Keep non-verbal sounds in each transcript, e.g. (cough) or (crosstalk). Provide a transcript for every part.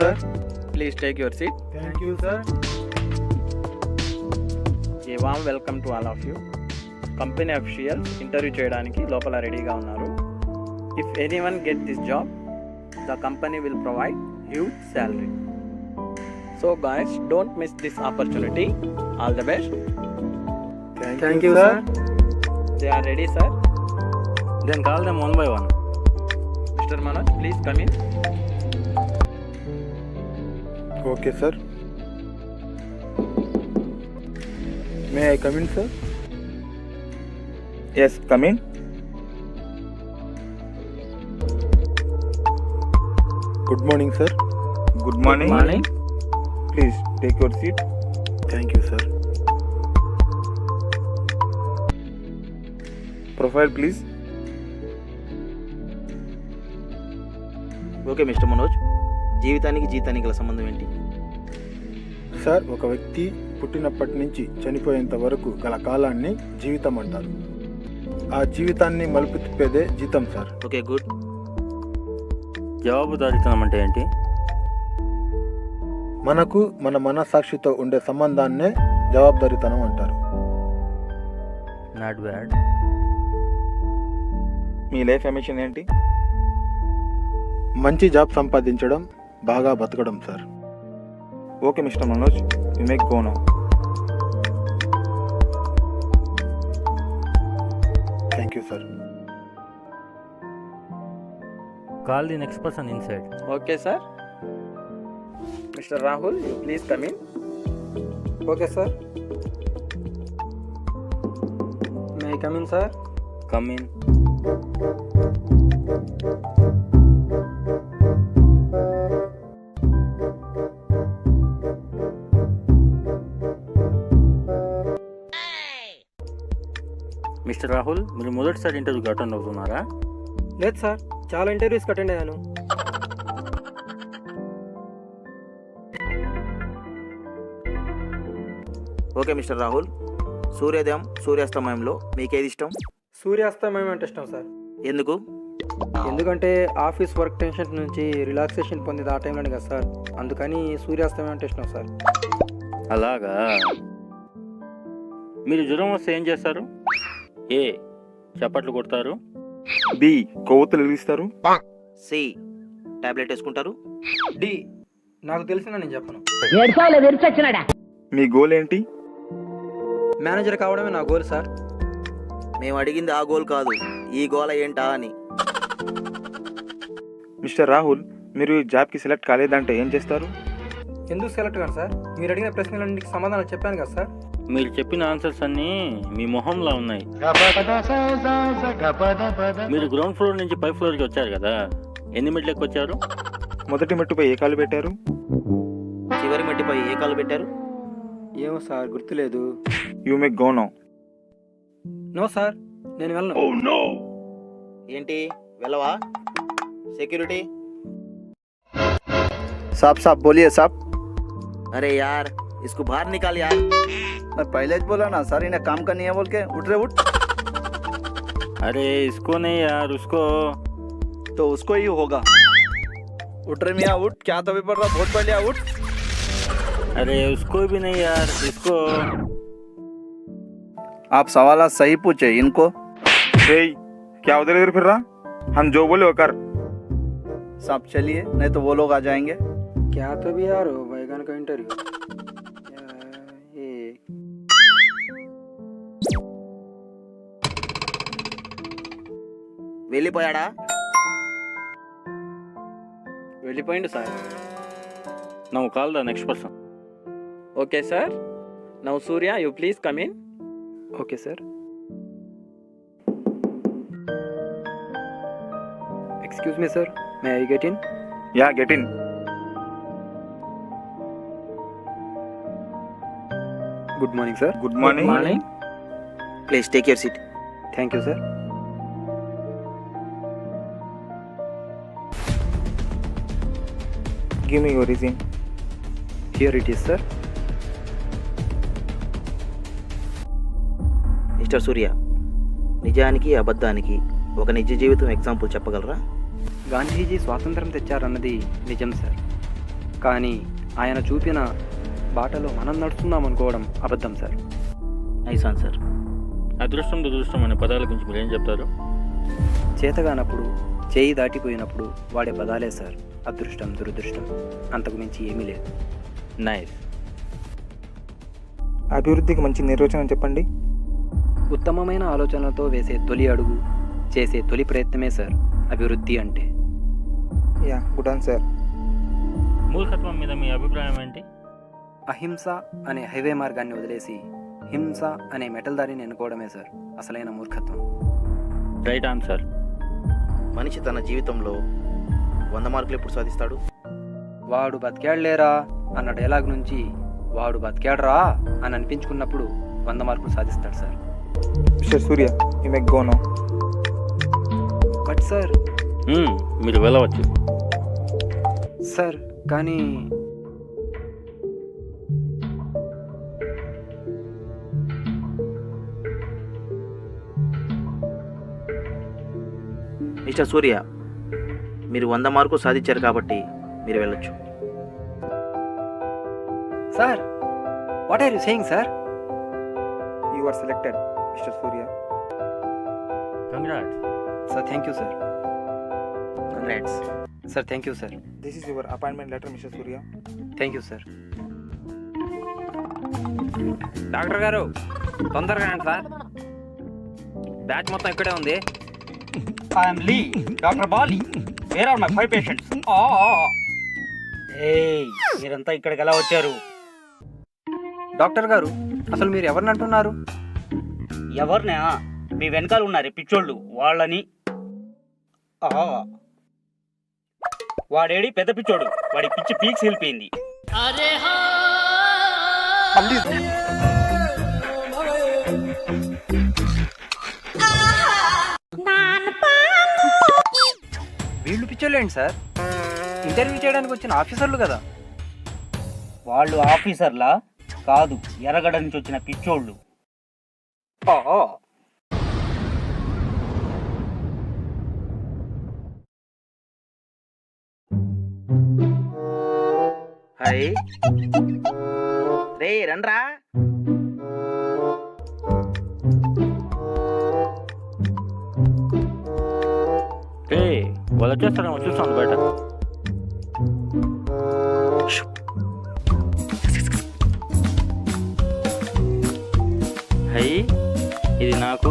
Sir please take your seat thank you sir a warm welcome to all of you company officials interview చేయడానికి లోపల రెడీగా ఉన్నారు if any one get this job the company will provide huge salary so guys don't miss this opportunity all the best thank you sir they are ready sir then call them one by one mister Manoj please come in Okay, sir. May I come in, sir? Yes, come in. Good morning, sir. Good morning. Good morning. Please take your seat. Thank you, sir. Profile, please. Okay, Mr. Manoj. జీవితానికి జీతానికి గల సంబంధం ఏంటి sir ఒక వ్యక్తి పుట్టినప్పటి నుంచి చనిపోయేంత వరకు గల కాలాన్ని జీవితం అంటారు ఆ జీవితాన్ని మలుపు తిప్పేదే జీతం సార్ ఓకే గుడ్ జవాబుదారితనం అంటే ఏంటి మనకు మన మనసాక్షితో ఉండే సంబంధాన్నే జవాబుదారితనం అంటారు నాట్ బ్యాడ్ మీ లైఫ్ ఏమిషన్ ఏంటి మంచి జాబ్ సంపాదించడం బాగా బతకడం sir okay mister Manoj you may go now thank you sir call the next person inside okay sir mister Rahul you please come in okay sir may come in sir come in mister Rahul మీరు మొదటిసారి ఇంటర్వ్యూకి attend అవుతున్నారా లేదు sir చాలా ఇంటర్వ్యూస్కి attend అయ్యాను okay mister Rahul సూర్యోదయం సూర్యాస్తమయంలో మీకేది ఇష్టం సూర్యాస్తమయం అంటే ఇష్టం సార్ ఎందుకు ఎందుకంటే ఆఫీస్ వర్క్ టెన్షన్ నుంచి రిలాక్సేషన్ పొందేది ఆ టైంలోనే కదా సార్ అందుకని సూర్యాస్తమయం అంటే ఇష్టం సార్ అలాగా మీరు జ్వరం వస్తే ఏం చేస్తారు ఏ చప్పట్లు కొడతారు బి కొవ్వొత్తులు వెలిగిస్తారు సి టాబ్లెట్ వేసుకుంటారు డి నాకు తెలిసిన నేను చెప్పను మీ గోల్ ఏంటి మేనేజర్ కావడమే నా గోల్ సార్ మేము అడిగింది ఆ గోల్ కాదు ఈ గోల ఏంటా అని మిస్టర్ రాహుల్ మీరు ఈ జాబ్కి సెలెక్ట్ కాలేదంటే ఏం చేస్తారు ఎందుకు సెలెక్ట్ కాదు సార్ మీరు అడిగిన ప్రశ్నలన్నింటికి సమాధానం చెప్పాను కదా సార్ మీరు చెప్పిన ఆన్సర్స్ అన్నీ మీ మొహంలో ఉన్నాయి మీరు గ్రౌండ్ ఫ్లోర్ నుంచి పై ఫ్లోర్కి వచ్చారు కదా ఎన్ని మెట్లకు వచ్చారు మొదటి మెట్టుపై ఏ కాలు పెట్టారు చివరి మెట్టుపై ఏ కాలు పెట్టారు ఏమో సార్ గుర్తులేదు you may go no no sir నేను వెళ్ళను oh, ఏంటి వెళ్ళవా సెక్యూరిటీ సాప్ సాప్ బోలియే సాప్ అరే యార్ इसको बाहर निकाल यार मैं पहले बोला ना सारी ने काम का नहीं है बोल के उठ रहे उठ अरे इसको नहीं यार उसको तो उसको ही होगा उठ रहे मिया उठ क्या तभी पड़ रहा बहुत पहले उठ अरे उसको भी नहीं यार इसको आप सवाल सही पूछे इनको क्या उधर इधर फिर रहा हम जो बोले वो कर साहब चलिए नहीं तो वो लोग आ जाएंगे क्या तो भी यार हो बैगन का इंटरव्यू చేయండి వెళ్ళిపోయాడా వెళ్ళిపోయిండు సార్ నవ్వు call the next person okay sir నవ్వు Surya you please come in okay sir excuse me sir may I get in yeah get in good morning sir good morning morning please take your seat thank you sir give me your reason here it is sir mister Surya నిజానికి అబద్ధానికి ఒక నిజ జీవితం example చెప్పగలరా గాంధీజీ స్వాతంత్రం తెచ్చారన్నది నిజం sir కానీ ఆయన చూపిన బాటలో మనం నడుస్తున్నాం అనుకోవడం అబద్ధం సార్ ఐసాన్ సార్ అదృష్టం దురదృష్టం అనే పదాల గురించి మీరు ఏం చెప్తారు చేతగానప్పుడు చేయి దాటిపోయినప్పుడు వాడే పదాలే సార్ అదృష్టం దురదృష్టం అంతకు మించి ఏమీ లేదు నైస్ అభివృద్ధికి మంచి నిర్వచనం చెప్పండి ఉత్తమమైన ఆలోచనలతో వేసే తొలి అడుగు చేసే తొలి ప్రయత్నమే సార్ అభివృద్ధి అంటే యా గుడ్ ఆన్ సార్ మూలకత్వం మీద మీ అభిప్రాయం ఏంటి అహింస అనే హైవే మార్గాన్ని వదిలేసి హింస అనే మెటల్ దారిని ఎన్నుకోవడమే సార్ అసలైన మూర్ఖత్వం రైట్ ఆన్సర్ మనిషి తన జీవితంలో వంద మార్కులు ఎప్పుడు సాధిస్తాడు వాడు బతికాడలేరా అన్న డైలాగ్ నుంచి వాడు బతికాడరా అని అనిపించుకున్నప్పుడు వంద మార్కులు సాధిస్తాడు sir mister Surya but sir మీరు వెళ్ళవచ్చు సార్ కానీ మిస్టర్ సూర్య మీరు వంద మార్కు సాధించారు కాబట్టి మీరు వెళ్ళొచ్చు sir what are you saying sir you are selected mister Surya congrat sir thank you sir congrats sir thank you sir this is your appointment letter mister Surya thank you sir doctor గారు తొందరగా sir batch మొత్తం ఇక్కడే ఉంది I'm Lee doctor Bali where are my five patients ఏయ్ మీరంతా ఇక్కడికి ఎలా వచ్చారు డాక్టర్ గారు అసలు మీరు ఎవరిని అంటున్నారు ఎవరినా మీ వెనకాల ఉన్నారు పిచ్చోళ్ళు వాళ్ళని వాడేడి పెద్ద పిచ్చోడు వాడి పిచ్చి పీక్స్ వెళ్ళిపోయింది మళ్ళీ వీళ్ళు పిచ్చోళ్ళేంటి సార్ ఇంటర్వ్యూ చేయడానికి వచ్చిన ఆఫీసర్లు కదా వాళ్ళు ఆఫీసర్లా కాదు ఎరగడ నుంచి వచ్చిన పిచ్చోళ్ళు హాయ్ రే రండ్రా వాళ్ళు వచ్చేస్తారేమో చూస్తాను బయట హై ఇది నాకు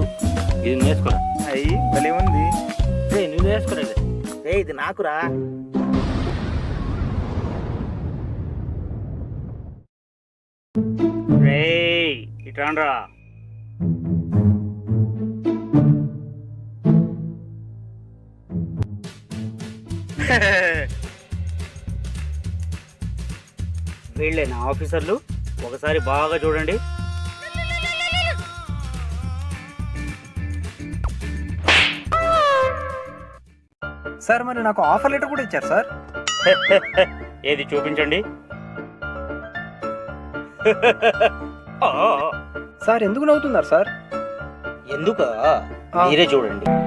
ఇది నేర్చుకోరా హై భలే ఉంది ఏ నువ్వు నేర్చుకోలేదు ఏ ఇది నాకురా రే ఇట్రాండ్రా వీళ్ళేనా ఆఫీసర్లు ఒకసారి బాగా చూడండి సార్ మరి నాకు ఆఫర్ లెటర్ కూడా ఇచ్చారు సార్ (laughs) ఏది చూపించండి సార్ ఎందుకు నవ్వుతున్నారు సార్ ఎందుక మీరే చూడండి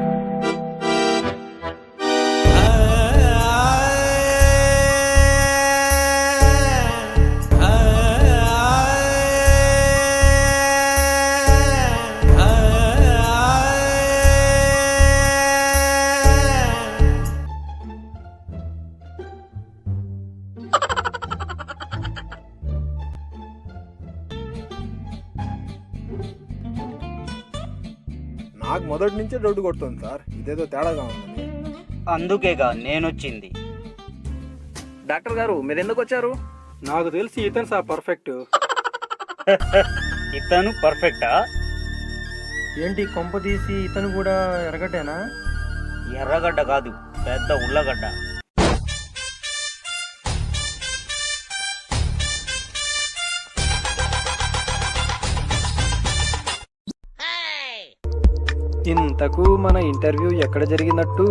నాకు మొదటి నుంచే డౌట్ కొడుతుంది సార్ ఇదేదో తేడాగా ఉంది అందుకేగా నేనొచ్చింది డాక్టర్ గారు మీరు ఎందుకు వచ్చారు నాకు తెలిసి ఇతను సార్ పర్ఫెక్ట్ (laughs) ఇతను పర్ఫెక్టా ఏంటి కొంప తీసి ఇతను కూడా ఎర్రగడ్డేనా ఎర్రగడ్డ కాదు పెద్ద ఉల్లగడ్డ ఇంతకు మన ఇంటర్వ్యూ ఎక్కడ జరిగినట్టు